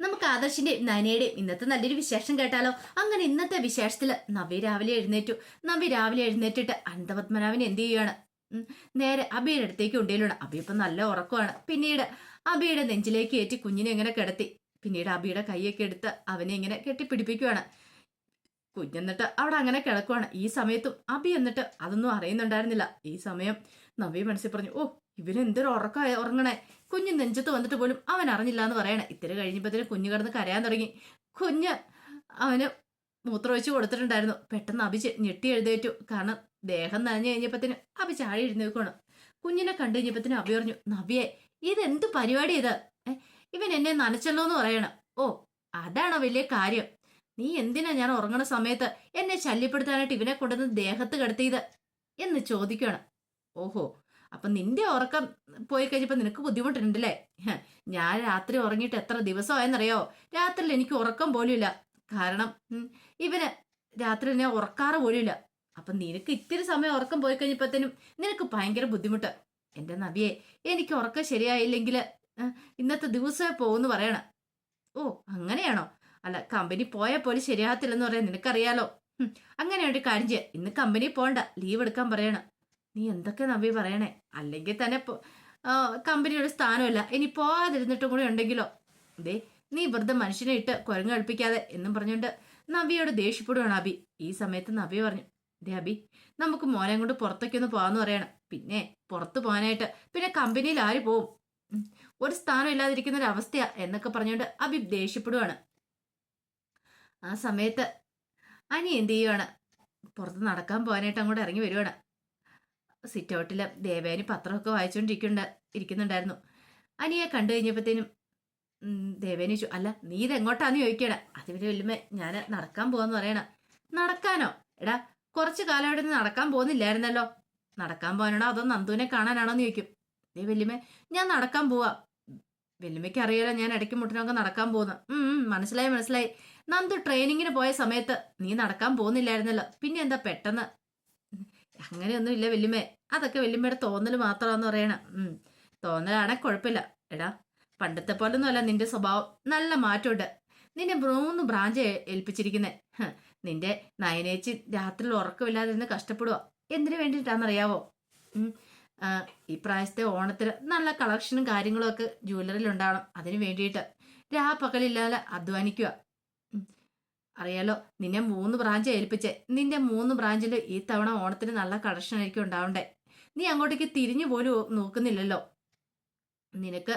നമുക്ക് ആദർശിന്റെയും നനയുടെയും ഇന്നത്തെ നല്ലൊരു വിശേഷം കേട്ടാലോ? അങ്ങനെ ഇന്നത്തെ വിശേഷത്തിൽ നവി രാവിലെ എഴുന്നേറ്റു. നവി രാവിലെ എഴുന്നേറ്റിട്ട് അനന്തപത്മനാഭൻ എന്ത് ചെയ്യുകയാണ് നേരെ അബിയുടെ അടുത്തേക്ക് ഉണ്ടേലാണ് അബി ഇപ്പൊ നല്ല ഉറക്കമാണ്. പിന്നീട് അബിയുടെ നെഞ്ചിലേക്ക് ഏറ്റി കുഞ്ഞിനെ ഇങ്ങനെ കിടത്തി. പിന്നീട് അബിയുടെ കൈയൊക്കെ എടുത്ത് അവനെ ഇങ്ങനെ കെട്ടിപ്പിടിപ്പിക്കുകയാണ് കുഞ്ഞെന്നിട്ട് അവിടെ അങ്ങനെ കിടക്കുവാണ്. ഈ സമയത്തും അബി എന്നിട്ട് അതൊന്നും അറിയുന്നുണ്ടായിരുന്നില്ല. ഈ സമയം നവി മനസ്സിൽ പറഞ്ഞു ഓ ഇവനെന്തൊരു ഉറക്കമായി ഉറങ്ങണേ? കുഞ്ഞ് നെഞ്ചത്ത് വന്നിട്ട് പോലും അവൻ അറിഞ്ഞില്ല എന്ന് പറയണേ. ഇത്തിരി കഴിഞ്ഞപ്പോഴത്തേനും കുഞ്ഞു കിടന്ന് കരയാൻ തുടങ്ങി. കുഞ്ഞ് അവന് മൂത്രമൊഴിച്ച് കൊടുത്തിട്ടുണ്ടായിരുന്നു. പെട്ടെന്ന് അഭിജ് ഞെട്ടി എഴുതേറ്റു കാരണം ദേഹം നനഞ്ഞു കഴിഞ്ഞപ്പത്തിന് അഭി ചാടി എഴുന്നേൽക്കണം കുഞ്ഞിനെ കണ്ടു കഴിഞ്ഞപ്പത്തിന് അഭി പറഞ്ഞു നവിയെ ഇതെന്ത് പരിപാടി ഇത്? ഇവൻ എന്നെ നനച്ചല്ലോ എന്ന് പറയണം. ഓ അതാണോ വലിയ കാര്യം? നീ എന്തിനാ ഞാൻ ഉറങ്ങണ സമയത്ത് എന്നെ ശല്യപ്പെടുത്താനായിട്ട് ഇവനെ കൊണ്ടുവന്ന് ദേഹത്ത് കിടത്തിയത്? എന്ന് ചോദിക്കണം ഓഹോ അപ്പൊ നിന്റെ ഉറക്കം പോയി കഴിഞ്ഞപ്പോ നിനക്ക് ബുദ്ധിമുട്ടുണ്ടല്ലേ? ഞാൻ രാത്രി ഉറങ്ങിയിട്ട് എത്ര ദിവസമായെന്നറിയോ? രാത്രിയിൽ എനിക്ക് ഉറക്കം പോലുമില്ല. കാരണം ഇവന് രാത്രി ഞാൻ ഉറക്കാറ് പോലുമില്ല. അപ്പൊ നിനക്ക് ഇത്തിരി സമയം ഉറക്കം പോയി കഴിഞ്ഞപ്പോഴത്തേനും നിനക്ക് ഭയങ്കര ബുദ്ധിമുട്ട്. എന്റെ നബിയെ എനിക്ക് ഉറക്കം ശരിയായില്ലെങ്കിൽ ഇന്നത്തെ ദിവസമേ പോകുന്നു പറയണം. ഓ അങ്ങനെയാണോ? അല്ല കമ്പനി പോയാൽ പോലും ശരിയാകത്തില്ലെന്ന് പറയാൻ നിനക്കറിയാലോ? അങ്ങനെ ഒരു കാര്യം ഇന്ന് കമ്പനി പോണ്ട ലീവ് എടുക്കാൻ പറയണം. നീ എന്തൊക്കെ നബി പറയണേ? അല്ലെങ്കിൽ തന്നെ കമ്പനിയുടെ സ്ഥാനമല്ല. ഇനി പോകാതിരുന്നിട്ടും കൂടി ഉണ്ടെങ്കിലോ? ദേ നീ വെറുതെ മനുഷ്യനെ ഇട്ട് കുരങ്ങ് കളിപ്പിക്കാതെ എന്നും പറഞ്ഞുകൊണ്ട് നബിയോട് ദേഷ്യപ്പെടുവാണ് അബി. ഈ സമയത്ത് നബി പറഞ്ഞു ദേ അബി നമുക്ക് മോനെ കൊണ്ട് പുറത്തേക്ക് ഒന്ന് പോകാന്ന് പറയണം. പിന്നെ പുറത്ത് പോകാനായിട്ട് പിന്നെ കമ്പനിയിൽ ആര് പോവും? ഒരു സ്ഥാനം ഇല്ലാതിരിക്കുന്ന ഒരു അവസ്ഥയാ എന്നൊക്കെ പറഞ്ഞുകൊണ്ട് അബി ദേഷ്യപ്പെടുവാണ്. ആ സമയത്ത് അനി എന്ത് ചെയ്യുവാണ്? പുറത്ത് നടക്കാൻ പോകാനായിട്ട് അങ്ങോട്ട് ഇറങ്ങി വരുവാണ്. സിറ്റ് ഔട്ടിൽ ദേവേനി പത്രമൊക്കെ വായിച്ചുകൊണ്ടിരിക്കുന്നുണ്ട് ഇരിക്കുന്നുണ്ടായിരുന്നു. അനിയെ കണ്ടു കഴിഞ്ഞപ്പോഴത്തേനും ദേവേനി ചോ അല്ല നീ ഇതെങ്ങോട്ടാന്ന് ചോദിക്കണ? അതിന് വല്ലുമേ ഞാൻ നടക്കാൻ പോവാന്ന് പറയണ. നടക്കാനോ? എടാ കുറച്ച് കാലം അവിടെ നിന്ന് നടക്കാൻ പോകുന്നില്ലായിരുന്നല്ലോ നടക്കാൻ പോകാനാണോ അതോ നന്ദുവിനെ കാണാനാണോ? എന്ന് ചോദിക്കും. ദേ വല്യമ്മേ ഞാൻ നടക്കാൻ പോവാ. വല്യമ്മയ്ക്ക് അറിയാലോ ഞാൻ ഇടയ്ക്ക് മുട്ടിനൊക്കെ നടക്കാൻ പോകുന്നു മനസ്സിലായി മനസ്സിലായി. നന്ദു ട്രെയിനിങ്ങിന് പോയ സമയത്ത് നീ നടക്കാൻ പോകുന്നില്ലായിരുന്നല്ലോ പിന്നെ എന്താ പെട്ടെന്ന്? അങ്ങനെയൊന്നും ഇല്ല വല്യമ്മേ. അതൊക്കെ വല്യമ്മയുടെ തോന്നൽ മാത്രമാണെന്ന് പറയണം. തോന്നലാണെ കുഴപ്പമില്ല. എടാ പണ്ടത്തെ പോലെ അല്ല നിന്റെ സ്വഭാവം. നല്ല മാറ്റമുണ്ട്. നിന്നെ മൂന്ന് ബ്രാഞ്ച് ഏൽപ്പിച്ചിരിക്കുന്നേ. നിന്റെ നയനേച്ചി രാത്രി ഉറക്കമില്ലാതെ നിന്ന് കഷ്ടപ്പെടുക എന്തിനു വേണ്ടിയിട്ടാണെന്നറിയാവോ ഈ പ്രായത്തെ ഓണത്തിന് നല്ല കളക്ഷനും കാര്യങ്ങളും ഒക്കെ ജ്വല്ലറിയിൽ ഉണ്ടാവണം. അതിന് വേണ്ടിയിട്ട് രാപ്പകലില്ലാതെ അധ്വാനിക്കുക. അറിയാലോ നിന്നെ മൂന്ന് ബ്രാഞ്ച് ഏൽപ്പിച്ചേ. നിന്റെ മൂന്ന് ബ്രാഞ്ചിൽ ഈ തവണ ഓണത്തിന് നല്ല കളക്ഷൻ ആയിരിക്കും ഉണ്ടാവണ്ടേ? നീ അങ്ങോട്ടേക്ക് തിരിഞ്ഞു പോലും നോക്കുന്നില്ലല്ലോ. നിനക്ക്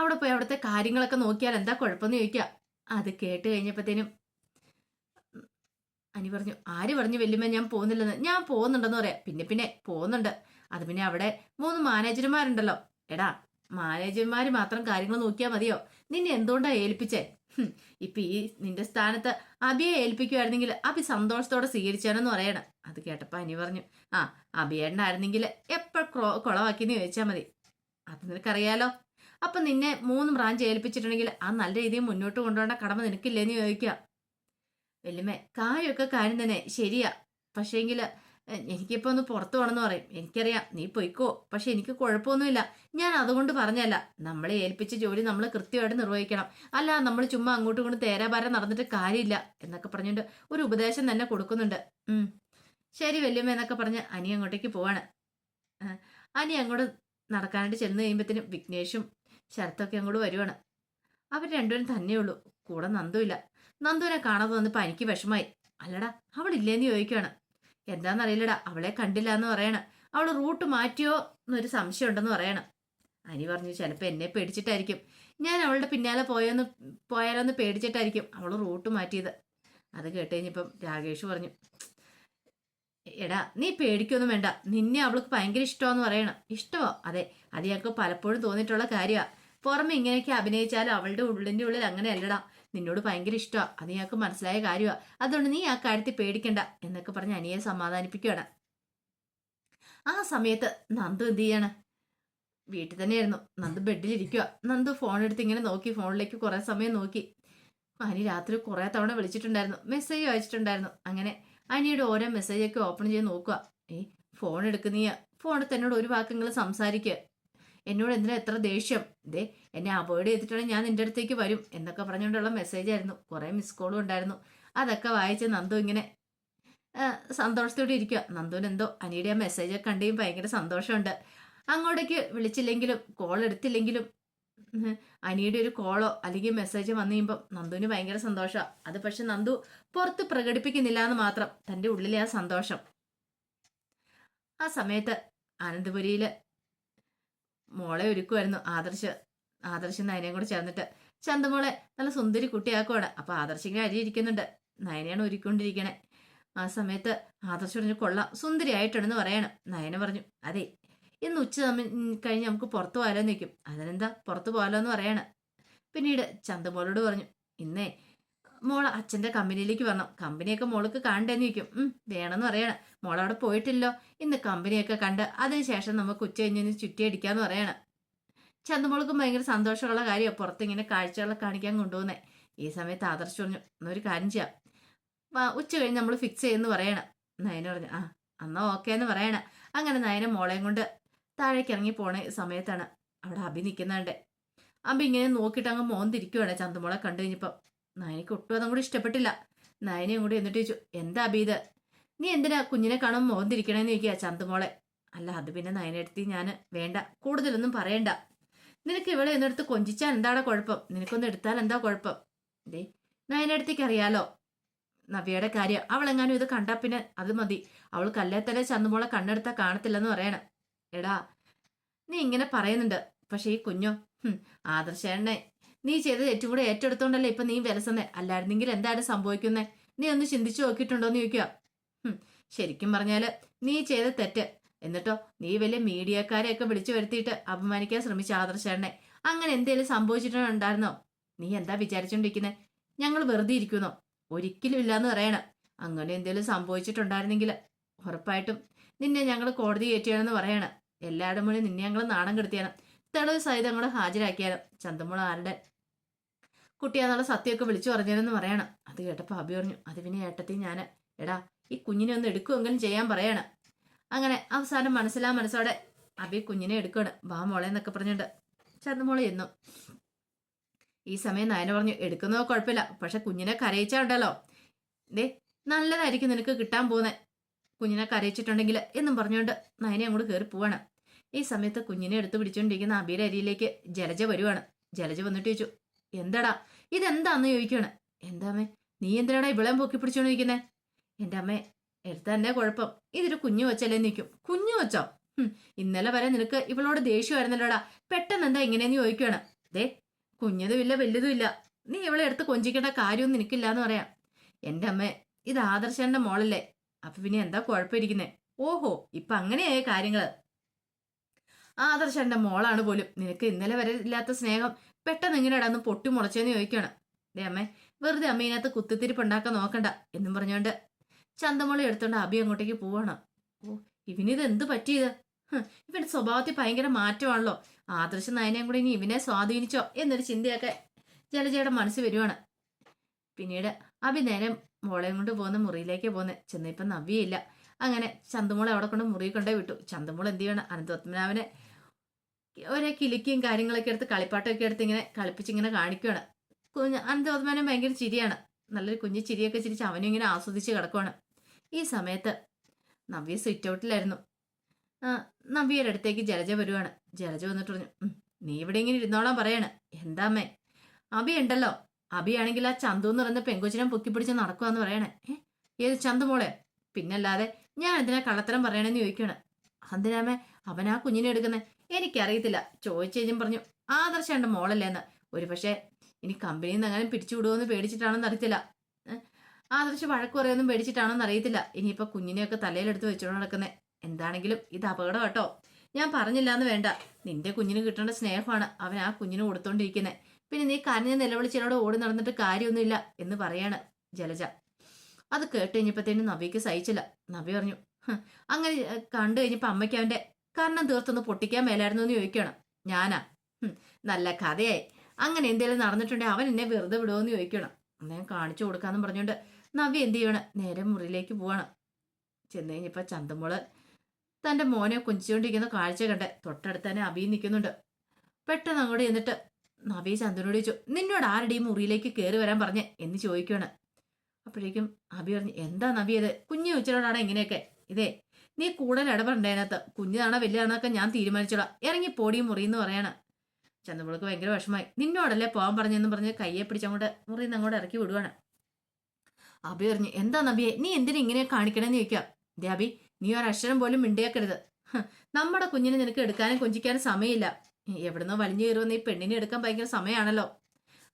അവിടെ പോയി അവിടുത്തെ കാര്യങ്ങളൊക്കെ നോക്കിയാൽ എന്താ കുഴപ്പമെന്ന് ചോദിക്കുക. അത് കേട്ട് കഴിഞ്ഞപ്പോഴത്തേനും അനി പറഞ്ഞു ആര് പറഞ്ഞു വല്യമ്മ ഞാൻ പോകുന്നില്ലെന്ന്? ഞാൻ പോകുന്നുണ്ടെന്ന് പറയാം. പിന്നെ പിന്നെ പോകുന്നുണ്ട്. അത് പിന്നെ അവിടെ മൂന്ന് മാനേജർമാരുണ്ടല്ലോ എടാ മാനേജർമാര് മാത്രം കാര്യങ്ങൾ നോക്കിയാൽ മതിയോ? നിന്നെ എന്തുകൊണ്ടാ ഏൽപ്പിച്ചേ? ഇപ്പൊ ഈ നിന്റെ സ്ഥാനത്ത് അബിയെ ഏൽപ്പിക്കുമായിരുന്നെങ്കിൽ അബി സന്തോഷത്തോടെ സ്വീകരിച്ചാണെന്ന് പറയണം. അത് കേട്ടപ്പോ അനി പറഞ്ഞു ആ അബിയേട്ടനായിരുന്നെങ്കിൽ എപ്പോൾ കുളവാക്കിന്ന് ചോദിച്ചാൽ മതി. അത് നിനക്കറിയാലോ? അപ്പൊ നിന്നെ മൂന്ന് ബ്രാഞ്ച് ഏൽപ്പിച്ചിട്ടുണ്ടെങ്കിൽ ആ നല്ല രീതിയിൽ മുന്നോട്ട് കൊണ്ടുപോകേണ്ട കടമ നിനക്കില്ലെന്ന് ചോദിക്കുക വല്യമ്മേ കാര്യമൊക്കെ കാര്യം തന്നെ ശരിയാ. പക്ഷേങ്കിൽ എഹ്, എനിക്കിപ്പോ ഒന്ന് പുറത്തു പോകണമെന്ന് പറയും. എനിക്കറിയാം നീ പൊയ്ക്കോ. പക്ഷെ എനിക്ക് കുഴപ്പമൊന്നുമില്ല. ഞാൻ അതുകൊണ്ട് പറഞ്ഞല്ല നമ്മളെ ഏൽപ്പിച്ച ജോലി നമ്മൾ കൃത്യമായിട്ട് നിർവഹിക്കണം. അല്ല നമ്മൾ ചുമ്മാ അങ്ങോട്ടും ഇങ്ങോട്ടും തേരാപാരം നടന്നിട്ട് കാര്യമില്ല എന്നൊക്കെ പറഞ്ഞുകൊണ്ട് ഒരു ഉപദേശം തന്നെ കൊടുക്കുന്നുണ്ട്. ശരി വല്യമ്മ എന്നൊക്കെ പറഞ്ഞ് അനി അങ്ങോട്ടേക്ക് പോവാണ്. അനി അങ്ങോട്ട് നടക്കാനായിട്ട് ചെന്ന് കഴിയുമ്പോഴത്തേനും വിഘ്നേഷും ശരത്തൊക്കെ അങ്ങോട്ട് വരുവാണ്. അവർ രണ്ടുപേരും തന്നെയുള്ളൂ കൂടെ നന്ദുമില്ല നന്ദുവിനെ കാണാതെ വന്നപ്പോൾ എനിക്ക് വിഷമായി. അല്ലടാ അവളില്ലേന്ന് ചോദിക്കുകയാണ് എന്താണെന്നറിയില്ലടാ അവളെ കണ്ടില്ല എന്ന് പറയണ. അവൾ റൂട്ട് മാറ്റിയോ എന്നൊരു സംശയം ഉണ്ടെന്ന് പറയണം. അനി പറഞ്ഞു ചിലപ്പോൾ എന്നെ പേടിച്ചിട്ടായിരിക്കും. ഞാൻ അവളുടെ പിന്നാലെ പോയോന്ന് പോയാലോന്ന് പേടിച്ചിട്ടായിരിക്കും അവൾ റൂട്ട് മാറ്റിയത്. അത് കേട്ട് കഴിഞ്ഞപ്പം രാകേഷ് പറഞ്ഞു എടാ നീ പേടിക്കൊന്നും വേണ്ട. നിന്നെ അവൾക്ക് ഭയങ്കര ഇഷ്ടമാന്ന് പറയണം. ഇഷ്ടമോ അതെ. അത് ഞങ്ങൾക്ക് പലപ്പോഴും തോന്നിയിട്ടുള്ള കാര്യമാണ് പുറമെ ഇങ്ങനെയൊക്കെ അഭിനയിച്ചാലും അവളുടെ ഉള്ളിന്റെ ഉള്ളിൽ അങ്ങനെ അല്ലടാ നിന്നോട് ഭയങ്കര ഇഷ്ടമാണ് അത് ഞങ്ങൾക്ക് മനസ്സിലായ കാര്യമാണ് അതുകൊണ്ട് നീ ആ കാര്യത്തിൽ പേടിക്കണ്ട എന്നൊക്കെ പറഞ്ഞ് അനിയെ സമാധാനിപ്പിക്കുകയാണ് ആ സമയത്ത് നന്ദു എന്ത് ചെയ്യാണ്? വീട്ടിൽ തന്നെയായിരുന്നു. നന്ദു ബെഡിലിരിക്കുക നന്ദു ഫോൺ എടുത്ത് ഇങ്ങനെ നോക്കി. ഫോണിലേക്ക് കുറേ സമയം നോക്കി. അനി രാത്രി കുറേ തവണ വിളിച്ചിട്ടുണ്ടായിരുന്നു. മെസ്സേജ് അയച്ചിട്ടുണ്ടായിരുന്നു. അങ്ങനെ അനിയുടെ ഓരോ മെസ്സേജൊക്കെ ഓപ്പൺ ചെയ്ത് നോക്കുക ഏ ഫോൺ എടുക്കുന്നീയ. ഫോണിൽ തന്നോട് ഒരു വാക്കെങ്കിലും സംസാരിക്കുക എന്നോട് എന്തിനാ എത്ര ദേഷ്യം? ദേ എന്നെ അവോയ്ഡ് ചെയ്തിട്ടാണ് ഞാൻ നിന്റെ അടുത്തേക്ക് വരും എന്നൊക്കെ പറഞ്ഞുകൊണ്ടുള്ള മെസ്സേജ് ആയിരുന്നു. കുറേ മിസ് കോളും ഉണ്ടായിരുന്നു. അതൊക്കെ വായിച്ച് നന്ദു ഇങ്ങനെ സന്തോഷത്തോടെ ഇരിക്കുക നന്ദുവിന് എന്തോ അനിയുടെ ആ മെസ്സേജൊക്കെ കണ്ടേയും ഭയങ്കര സന്തോഷമുണ്ട്. അങ്ങോട്ടേക്ക് വിളിച്ചില്ലെങ്കിലും കോൾ എടുത്തില്ലെങ്കിലും അനിയുടെ ഒരു കോളോ അല്ലെങ്കിൽ മെസ്സേജ് വന്നു കഴിയുമ്പോൾ നന്ദുവിന് ഭയങ്കര സന്തോഷമാണ് അത് പക്ഷെ നന്ദു പുറത്ത് പ്രകടിപ്പിക്കുന്നില്ല എന്ന് മാത്രം തന്റെ ഉള്ളിലെ ആ സന്തോഷം. ആ സമയത്ത് ആനന്ദപുരിയിൽ മോളെ ഒരുക്കുമായിരുന്നു ആദർശ് ആദർശ് നയനയും കൂടെ ചേർന്നിട്ട് ചന്തമോളെ നല്ല സുന്ദരി കുട്ടിയാക്കുവാണ്. അപ്പൊ ആദർശിങ്ങനെ അരി ഇരിക്കുന്നുണ്ട്. നയനയാണ് ഒരുക്കൊണ്ടിരിക്കണേ ആ സമയത്ത് ആദർശ് പറഞ്ഞു കൊള്ളാം സുന്ദരിയായിട്ടുണ്ടെന്ന് പറയണം. നയന പറഞ്ഞു അതെ ഇന്ന് ഉച്ച കഴിഞ്ഞ് നമുക്ക് പുറത്തു പോകാലോ നിൽക്കും അതിനെന്താ പുറത്തു പോകാലോ എന്ന് പറയണം. പിന്നീട് ചന്തമോളോട് പറഞ്ഞു ഇന്നേ മോൾ അച്ഛന്റെ കമ്പനിയിലേക്ക് വരണം കമ്പനിയൊക്കെ മോൾക്ക് കണ്ടെന്ന് ചോദിക്കും. ഉം വേണമെന്ന് പറയണം. മോൾ അവിടെ പോയിട്ടില്ലോ. ഇന്ന് കമ്പനിയൊക്കെ കണ്ട് അതിനുശേഷം നമുക്ക് ഉച്ച കഴിഞ്ഞ് ചുറ്റിയടിക്കാന്ന് പറയണം. ചന്തമോൾക്കും ഭയങ്കര സന്തോഷമുള്ള കാര്യമാണ്. പുറത്തിങ്ങനെ കാഴ്ചകളൊക്കെ കാണിക്കാൻ കൊണ്ടുപോകുന്നത് ഈ സമയത്ത് ആദർശ് പറഞ്ഞു എന്നൊരു കാര്യം ചെയ്യാം. ഉച്ച കഴിഞ്ഞ് നമ്മൾ ഫിക്സ് ചെയ്യുമെന്ന് പറയണം. നയന പറഞ്ഞു ആ അന്നാ ഓക്കെ എന്ന് പറയണം. അങ്ങനെ നയന മോളെയും കൊണ്ട് താഴേക്ക് ഇറങ്ങി പോണ സമയത്താണ് അവിടെ അഭി നിൽക്കുന്നുണ്ട് അമ്പ ഇങ്ങനെ നോക്കിയിട്ട് അങ്ങ് മോന്തിരിക്കുവാണ് ചന്തമോളെ കണ്ടു കഴിഞ്ഞപ്പോൾ നയനയ്ക്ക് ഒട്ടും അതും കൂടി ഇഷ്ടപ്പെട്ടില്ല. നയനയും കൂടി എന്നിട്ട് ചോദിച്ചു എന്താ അബീത് നീ എന്തിനാ കുഞ്ഞിനെ കാണുമ്പോൾ മോന്തിരിക്കണേന്ന് ചോദിക്കുക ചന്തമോളെ? അല്ല അത് പിന്നെ നയനെടുത്തി ഞാൻ വേണ്ട കൂടുതലൊന്നും പറയണ്ട. നിനക്ക് ഇവളെ എന്നെടുത്ത് കൊഞ്ചിച്ചാൽ എന്താടാ കുഴപ്പം? നിനക്കൊന്ന് എടുത്താൽ എന്താ കുഴപ്പം? ദേ നയനടുത്തേക്ക് അറിയാലോ. നവ്യയുടെ കാര്യം അവൾ എങ്ങാനും ഇത് കണ്ടാ പിന്നെ അത് മതി. അവൾ കല്ലേത്തലെ ചന്തുമോളെ കണ്ണെടുത്താൽ കാണത്തില്ലെന്ന് പറയണം. എടാ നീ ഇങ്ങനെ പറയുന്നുണ്ട്. പക്ഷേ ഈ കുഞ്ഞോ ആദർശേണ്ണെ നീ ചെയ്ത തെറ്റും കൂടെ ഏറ്റെടുത്തോണ്ടല്ലേ ഇപ്പൊ നീ വിലസുന്നേ? അല്ലായിരുന്നെങ്കിൽ എന്താണ് സംഭവിക്കുന്നത് നീ ഒന്ന് ചിന്തിച്ചു നോക്കിയിട്ടുണ്ടോന്ന് ചോദിക്കുക. ശരിക്കും പറഞ്ഞാൽ നീ ചെയ്ത തെറ്റ്. എന്നിട്ടോ നീ വലിയ മീഡിയക്കാരെയൊക്കെ വിളിച്ചു വരുത്തിയിട്ട് അപമാനിക്കാൻ ശ്രമിച്ച ആദർശേണെ അങ്ങനെ എന്തേലും സംഭവിച്ചിട്ടുണ്ടായിരുന്നോ നീ എന്താ വിചാരിച്ചോണ്ടിരിക്കുന്നത് ഞങ്ങൾ വെറുതെ ഇരിക്കുന്നോ? ഒരിക്കലും ഇല്ലാന്ന് പറയണം. അങ്ങനെ എന്തേലും സംഭവിച്ചിട്ടുണ്ടായിരുന്നെങ്കിൽ ഉറപ്പായിട്ടും നിന്നെ ഞങ്ങൾ കോടതി കയറ്റിയാണെന്ന് പറയണം. എല്ലാവരുടെ മുഴുവൻ നിന്നെ ഞങ്ങൾ നാണം കെടുത്തിയാണ്. തെളിവ് സഹിതം ഞങ്ങൾ ഹാജരാക്കിയാലും ചന്തമുള ആരുടെ കുട്ടിയാന്നുള്ള സത്യമൊക്കെ വിളിച്ചു പറഞ്ഞതെന്ന് പറയണം. അത് കേട്ടപ്പോൾ അഭി പറഞ്ഞു അത് പിന്നെ ഏട്ടത്തി ഞാൻ എടാ ഈ കുഞ്ഞിനെ ഒന്ന് എടുക്കുമെങ്കിലും ചെയ്യാൻ പറയണം. അങ്ങനെ അവസാനം മനസ്സിലാ മനസ്സോടെ അഭി കുഞ്ഞിനെ എടുക്കണം. വാ മോളെ എന്നൊക്കെ പറഞ്ഞിട്ട് ചന്തമോളെ എന്നു ഈ സമയം നയന പറഞ്ഞു എടുക്കുന്നതോ കുഴപ്പമില്ല. പക്ഷെ കുഞ്ഞിനെ കരയിച്ചാണ്ടല്ലോ ദേ നല്ലതായിരിക്കും നിനക്ക് കിട്ടാൻ പോകുന്നത് കുഞ്ഞിനെ കരയിച്ചിട്ടുണ്ടെങ്കിൽ എന്നും പറഞ്ഞുകൊണ്ട് നയനെ അങ്ങോട്ട് കയറി പോവാണ്. ഈ സമയത്ത് കുഞ്ഞിനെ എടുത്ത് പിടിച്ചുകൊണ്ടിരിക്കുന്ന അബിയുടെ അരിയിലേക്ക് ജലജ വരുവാണ്. ജലജ വന്നിട്ട് ചോദിച്ചു എന്താടാ? ഇതെന്താന്ന് ചോദിക്കുകയാണ് എന്താമ്മേ നീ എന്തിനാടാ ഇവിളം പൊക്കി പിടിച്ചോണ്ട് നിൽക്കുന്നേ എന്റെ അമ്മേ എടുത്തന്നെ കുഴപ്പം? ഇതൊരു കുഞ്ഞു വെച്ചല്ലേ നിൽക്കും കുഞ്ഞു വെച്ചോ ഇന്നലെ വരെ നിനക്ക് ഇവളോട് ദേഷ്യമായിരുന്നല്ലോടാ. പെട്ടെന്ന് എന്താ ഇങ്ങനെയെന്ന് ചോദിക്കുകയാണ് ദേ കുഞ്ഞതും ഇല്ല വലുതും ഇല്ല നീ ഇവളെ എടുത്ത് കൊഞ്ചിക്കേണ്ട കാര്യമൊന്നും നിനക്കില്ല എന്ന് പറയാം. എന്റെ അമ്മേ ഇത് ആദർശന്റെ മോളല്ലേ. അപ്പൊ പിന്നെ എന്താ കുഴപ്പമിരിക്കുന്നേ? ഓഹോ ഇപ്പൊ അങ്ങനെയായ കാര്യങ്ങൾ? ആദർശന്റെ മോളാണ് പോലും. നിനക്ക് ഇന്നലെ വരെ ഇല്ലാത്ത സ്നേഹം പെട്ടെന്ന് ഇങ്ങനെയാണ് അന്ന് പൊട്ടി മുളച്ചെന്ന് ചോദിക്കുകയാണ് ദേ അമ്മേ വെറുതെ അമ്മ ഇതിനകത്ത് കുത്തിത്തിരിപ്പ് ഉണ്ടാക്കാൻ നോക്കണ്ട എന്നും പറഞ്ഞുകൊണ്ട് ചന്തമുളി എടുത്തോണ്ട് അബി അങ്ങോട്ടേക്ക് പോവാണ്. ഓ ഇവനിത് എന്ത് പറ്റിയത്? ഇവന്റെ സ്വഭാവത്തിൽ ഭയങ്കര മാറ്റമാണല്ലോ. ആദർശ നയനയും കൂടി ഇനി ഇവനെ സ്വാധീനിച്ചോ എന്നൊരു ചിന്തയൊക്കെ ജലജയുടെ മനസ്സ് വരുവാണ്. പിന്നീട് അഭി നേരെ മോളെയും കൊണ്ട് പോകുന്ന മുറിയിലേക്ക് പോകുന്നത് ചെന്നിപ്പം നവ്യയില്ല. അങ്ങനെ ചന്തമോളെ അവിടെ കൊണ്ട് മുറി കൊണ്ടേ വിട്ടു. ചന്തമോൾ എന്ത് ചെയ്യണം? അനന്തപത്മനാഭനെ ഒരേ കിളിക്കും കാര്യങ്ങളൊക്കെ എടുത്ത് കളിപ്പാട്ടമൊക്കെ എടുത്ത് ഇങ്ങനെ കളിപ്പിച്ച് ഇങ്ങനെ കാണിക്കുകയാണ് കുഞ്ഞ് അനന്തപത്മനാഭൻ ഭയങ്കര ചിരിയാണ്. നല്ലൊരു കുഞ്ഞു ചിരിയൊക്കെ ചിരിച്ച് അവനും ഇങ്ങനെ ആസ്വദിച്ച് കിടക്കുവാണ്. ഈ സമയത്ത് നവ്യ സ്വിറ്റ് ഔട്ടിലായിരുന്നു നവ്യയുടെ അടുത്തേക്ക് ജലജ വരുവാണ്. ജലജ വന്നിട്ട് പറഞ്ഞു നീ ഇവിടെ ഇങ്ങനെ ഇരുന്നോളാൻ പറയാണ്. എന്താമ്മേ അബി ഉണ്ടല്ലോ. അബിയാണെങ്കിൽ ആ ചന്തു എന്ന് പറയുന്ന പെങ്കൊച്ചിനെ പൊക്കിപ്പിടിച്ച് നടക്കുവാന്ന് പറയണേ. ഏത് ചന്തു മോളെ? പിന്നല്ലാതെ ഞാൻ എന്തിനാ കള്ളത്തരം പറയണെന്ന് ചോദിക്കുകയാണ് എന്തിനാമേ അവൻ ആ കുഞ്ഞിനെ എടുക്കുന്നത് എനിക്കറിയത്തില്ല. ചോദിച്ചു കഴിഞ്ഞും പറഞ്ഞു ആദർശന്റെ മോളല്ലേന്ന്. ഒരു പക്ഷേ ഇനി കമ്പനിയിൽ നിന്ന് അങ്ങനെ പിരിച്ചു വിടുമെന്ന് പേടിച്ചിട്ടാണെന്ന് അറിയത്തില്ല. ആദർശം ആദർശ് വഴക്ക് പറയുമെന്നും പേടിച്ചിട്ടാണെന്ന് അറിയത്തില്ല. ഇനിയിപ്പോൾ കുഞ്ഞിനെയൊക്കെ തലയിലെടുത്ത് വെച്ചോണ്ട് നടക്കുന്നത് എന്താണെങ്കിലും ഇത് അപകടം കേട്ടോ. ഞാൻ പറഞ്ഞില്ല എന്ന് വേണ്ട. നിന്റെ കുഞ്ഞിന് കിട്ടേണ്ട സ്നേഹമാണ് അവൻ ആ കുഞ്ഞിന് കൊടുത്തോണ്ടിരിക്കുന്നത് പിന്നെ നീ കരഞ്ഞ് നിലവിളിച്ചതിനോട് ഓടി നടന്നിട്ട് കാര്യമൊന്നുമില്ല എന്ന് പറയാണ് ജലജ. അത് കേട്ട് കഴിഞ്ഞപ്പോഴത്തേനും നവിക്ക് സഹിച്ചില്ല. നവി പറഞ്ഞു അങ്ങനെ കണ്ടു കഴിഞ്ഞപ്പോൾ അമ്മയ്ക്ക് അവന്റെ കർണം തീർത്തൊന്ന് പൊട്ടിക്കാൻ മേലായിരുന്നു എന്ന് ചോദിക്കണം ഞാനാ? നല്ല കഥയായി. അങ്ങനെ എന്തെങ്കിലും നടന്നിട്ടുണ്ടെങ്കിൽ അവൻ എന്നെ വെറുതെ വിടുമെന്ന് ചോദിക്കണം ഞാൻ കാണിച്ചു കൊടുക്കാന്ന് പറഞ്ഞുകൊണ്ട് നവ്യ എന്ത് ചെയ്യണം? നേരെ മുറിയിലേക്ക് പോവാണ്. ചെന്ന് കഴിഞ്ഞപ്പോൾ ചന്തമോൾ തന്റെ മോനെ കൊഞ്ചുകൊണ്ടിരിക്കുന്ന കാഴ്ച കണ്ട് തൊട്ടടുത്ത് തന്നെ അബി നിൽക്കുന്നുണ്ട്. പെട്ടെന്ന് അങ്ങോട്ട് ചെന്നിട്ട് നവി ചന്ദ്രനോട് ചോദിച്ചു നിന്നോട് ആരുടെ ഈ മുറിയിലേക്ക് കയറി വരാൻ പറഞ്ഞേ? എന്ന് ചോദിക്കുകയാണ്. അപ്പോഴേക്കും അബി പറഞ്ഞു എന്താ നബി അത് കുഞ്ഞു വെച്ചിട്ടാണ് ഇങ്ങനെയൊക്കെ? ഇതേ നീ കൂടുതൽ ഇടപെടണ്ട അതിനകത്ത്. കുഞ്ഞാണോ വലുതാണോക്കെ ഞാൻ തീരുമാനിച്ചോളാം. ഇറങ്ങി പൊടി മുറി എന്ന് പറയാണ്. ചന്ദ്രമുളക്ക് ഭയങ്കര വിഷമായി നിന്നോടല്ലേ പോകാൻ പറഞ്ഞെന്ന് പറഞ്ഞ് കയ്യെ പിടിച്ചങ്ങോട്ട് മുറിയിൽ നിന്ന് അങ്ങോട്ട് ഇറക്കി വിടുവാണ്. അബി പറഞ്ഞു എന്താ നബിയെ നീ എന്തിനെ ഇങ്ങനെ കാണിക്കണമെന്ന് ചോദിക്കാം? ദേ അബി നീ ഒരു അക്ഷരം പോലും മിണ്ടിയാക്കരുത്. നമ്മുടെ കുഞ്ഞിനെ നിനക്ക് എടുക്കാനും കൊഞ്ചിക്കാനും സമയമില്ല. എവിടുന്നോ വലിഞ്ഞു കയറുമെന്ന് ഈ പെണ്ണിനെ എടുക്കാൻ ഭയങ്കര സമയമാണല്ലോ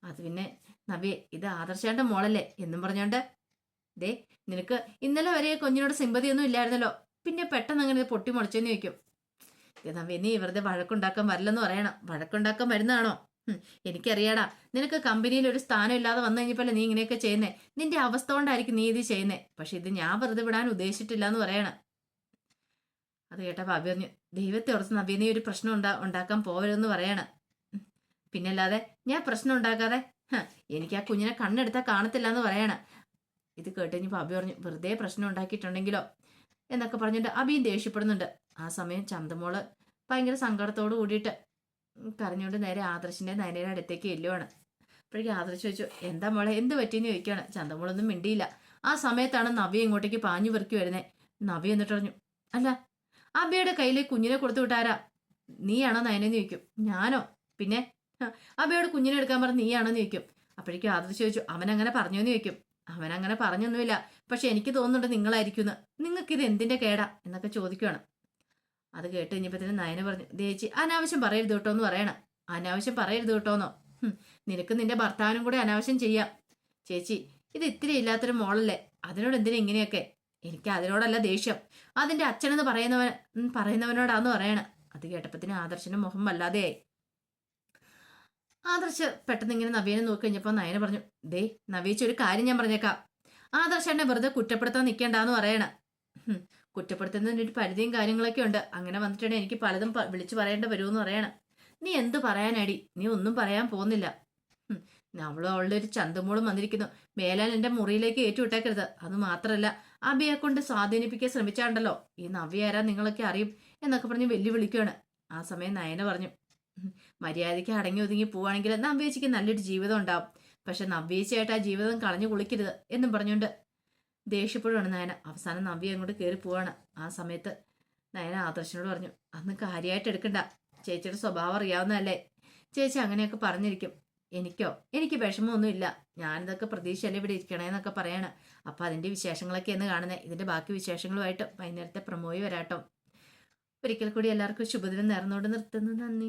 അത് പിന്നെ നബിയെ ഇത് ആദർശാന്റെ മോളല്ലേ? എന്നും പറഞ്ഞോണ്ട് ദേ നിനക്ക് ഇന്നലെ വരെ കുഞ്ഞിനോട് സിമ്പതിയൊന്നും ഇല്ലായിരുന്നല്ലോ. പിന്നെ പെട്ടെന്ന് അങ്ങനെ പൊട്ടി മുളച്ചെന്ന് ചോദിക്കും. നവ്യ നീ വെറുതെ വഴക്കുണ്ടാക്കാൻ വരില്ലെന്ന് പറയണം. വഴക്കുണ്ടാക്കാൻ വരുന്നതാണോ? എനിക്കറിയാടാ. നിനക്ക് കമ്പനിയിൽ ഒരു സ്ഥാനം ഇല്ലാതെ വന്നു കഴിഞ്ഞപ്പോലെ നീ ഇങ്ങനെയൊക്കെ ചെയ്യുന്നേ? നിന്റെ അവസ്ഥ കൊണ്ടായിരിക്കും നീ ഇത് ചെയ്യുന്നേ. പക്ഷെ ഇത് ഞാൻ വെറുതെ വിടാൻ ഉദ്ദേശിച്ചിട്ടില്ല എന്ന് പറയണം. അത് കേട്ടപ്പോ അഭി പറഞ്ഞു ദൈവത്തെ ഓർത്ത് നവീന ഒരു പ്രശ്നം ഉണ്ടാ ഉണ്ടാക്കാൻ പോവരുതെന്ന് പറയണം. പിന്നല്ലാതെ ഞാൻ പ്രശ്നം ഉണ്ടാക്കാതെ എനിക്ക് ആ കുഞ്ഞിനെ കണ്ണെടുത്താൽ കാണത്തില്ല എന്ന് പറയണം. ഇത് കേട്ട് കഴിഞ്ഞപ്പോൾ അഭി പറഞ്ഞു വെറുതെ പ്രശ്നം ഉണ്ടാക്കിയിട്ടുണ്ടെങ്കിലോ? എന്നൊക്കെ പറഞ്ഞിട്ട് അഭിയും ദേഷ്യപ്പെടുന്നുണ്ട്. ആ സമയം ചന്തമോൾ ഭയങ്കര സങ്കടത്തോട് കൂടിയിട്ട് കരഞ്ഞുകൊണ്ട് നേരെ ആദർശിന്റെ നയനയുടെ അടുത്തേക്ക് ചെല്ലുവാണ്. അപ്പോഴേക്കും ആദർശ് ചോദിച്ചു എന്താ മോളെ എന്ത് പറ്റിയെന്ന് ചോദിക്കുകയാണ്. ചന്തമോളൊന്നും മിണ്ടിയില്ല. ആ സമയത്താണ് നവി ഇങ്ങോട്ടേക്ക് പാഞ്ഞു പെറുക്കി വരുന്നത് നവി എന്നിട്ട് പറഞ്ഞു അല്ല അബിയുടെ കയ്യിൽ കുഞ്ഞിനെ കൊടുത്തു വിട്ടാരാ? നീയാണോ നയനെന്ന് ചോദിക്കും. ഞാനോ? പിന്നെ? "ഹ, അബിയോട് കുഞ്ഞിനെ എടുക്കാൻ പറഞ്ഞ് നീയാണോന്ന് ചോദിക്കും. അപ്പോഴേക്കും ആദർശ് ചോദിച്ചു അവൻ അങ്ങനെ പറഞ്ഞോന്ന് ചോദിക്കും. അവൻ അങ്ങനെ പറഞ്ഞൊന്നുമില്ല. പക്ഷെ എനിക്ക് തോന്നുന്നുണ്ട് നിങ്ങൾക്ക് ഇത് എന്തിന്റെ കേടാ? എന്നൊക്കെ ചോദിക്കുകയാണ് അത് കേട്ട് കഴിഞ്ഞപ്പോഴത്തേന് നയന പറഞ്ഞു ദേച്ചി അനാവശ്യം പറയരുത് കേട്ടോ എന്ന് പറയണം. അനാവശ്യം പറയരുത് കേട്ടോന്നോ നിനക്ക് നിന്റെ ഭർത്താവിനും കൂടെ അനാവശ്യം ചെയ്യാം. ചേച്ചി ഇത് ഇത്തിരി ഇല്ലാത്തൊരു മോളല്ലേ? അതിനോട് എന്തിനാ ഇങ്ങനെയൊക്കെ? എനിക്ക് അതിനോടല്ല ദേഷ്യം. അതിന്റെ അച്ഛനെന്ന് പറയുന്നവൻ പറയുന്നവനോടാന്ന് പറയണം. അത് കേട്ടപ്പത്തിന് ആദർശനും മുഖം വല്ലാതെയായി. ആദർശ് പെട്ടെന്ന് ഇങ്ങനെ നവീനെ നോക്കി കഴിഞ്ഞപ്പോൾ നയന പറഞ്ഞു ദേ നവീച്ച ഒരു കാര്യം ഞാൻ പറഞ്ഞേക്കാം. ആദർശനെ വെറുതെ കുറ്റപ്പെടുത്താൻ നിൽക്കേണ്ടെന്ന് പറയണം. കുറ്റപ്പെടുത്തുന്നതിന് ഒരു പരിധിയും കാര്യങ്ങളൊക്കെ ഉണ്ട്. അങ്ങനെ വന്നിട്ടുണ്ടെങ്കിൽ എനിക്ക് പലതും വിളിച്ചു പറയേണ്ട വരുമെന്ന് പറയണം. നീ എന്ത് പറയാനടി? നീ ഒന്നും പറയാൻ പോകുന്നില്ല. നമ്മളും അവളും അവളുടെ ഒരു ചന്തമോളും വന്നിരിക്കുന്നു. മേലാൽ എന്റെ മുറിയിലേക്ക് ഏറ്റുവിട്ടേക്കരുത്. അത് മാത്രമല്ല അബിയെ കൊണ്ട് സ്വാധീനിപ്പിക്കാൻ ശ്രമിച്ചാണ്ടല്ലോ. ഈ നവ്യ ആരാ നിങ്ങളൊക്കെ അറിയും എന്നൊക്കെ പറഞ്ഞ് വെല്ലുവിളിക്കുകയാണ് ആ സമയം നയന പറഞ്ഞു "ഉം, മര്യാദയ്ക്ക് അടങ്ങി ഒതുങ്ങി പോവാണെങ്കിൽ നവ്യേച്ചിക്ക് നല്ലൊരു ജീവിതം ഉണ്ടാവും. പക്ഷെ നവ്യേച്ചിയായിട്ട് ആ ജീവിതം കളഞ്ഞു കുളിക്കരുത് എന്നും പറഞ്ഞുകൊണ്ട് ദേഷ്യപ്പെടുവാണ് നയന. അവസാനം നവ്യ അങ്ങോട്ട് കയറി പോവാണ്. ആ സമയത്ത് നയന ആദർശനോട് പറഞ്ഞു അന്ന് കാര്യമായിട്ട് എടുക്കണ്ട. ചേച്ചിയുടെ സ്വഭാവം അറിയാവുന്നതല്ലേ? ചേച്ചി അങ്ങനെയൊക്കെ പറഞ്ഞിരിക്കും. എനിക്കോ? എനിക്ക് വിഷമമൊന്നുമില്ല. ഞാനിതൊക്കെ പ്രതീക്ഷയല്ലേ ഇവിടെ ഇരിക്കണേന്നൊക്കെ പറയാണ്. അപ്പൊ അതിന്റെ വിശേഷങ്ങളൊക്കെ എന്ന് കാണുന്നത് ഇതിന്റെ ബാക്കി വിശേഷങ്ങളുമായിട്ട് വൈകുന്നേരത്തെ പ്രമോയി വരാട്ടോ. ഒരിക്കൽ കൂടി എല്ലാവർക്കും ശുഭദിനം നേർന്നുകൊണ്ട് നിർത്തുന്നു. നന്ദി.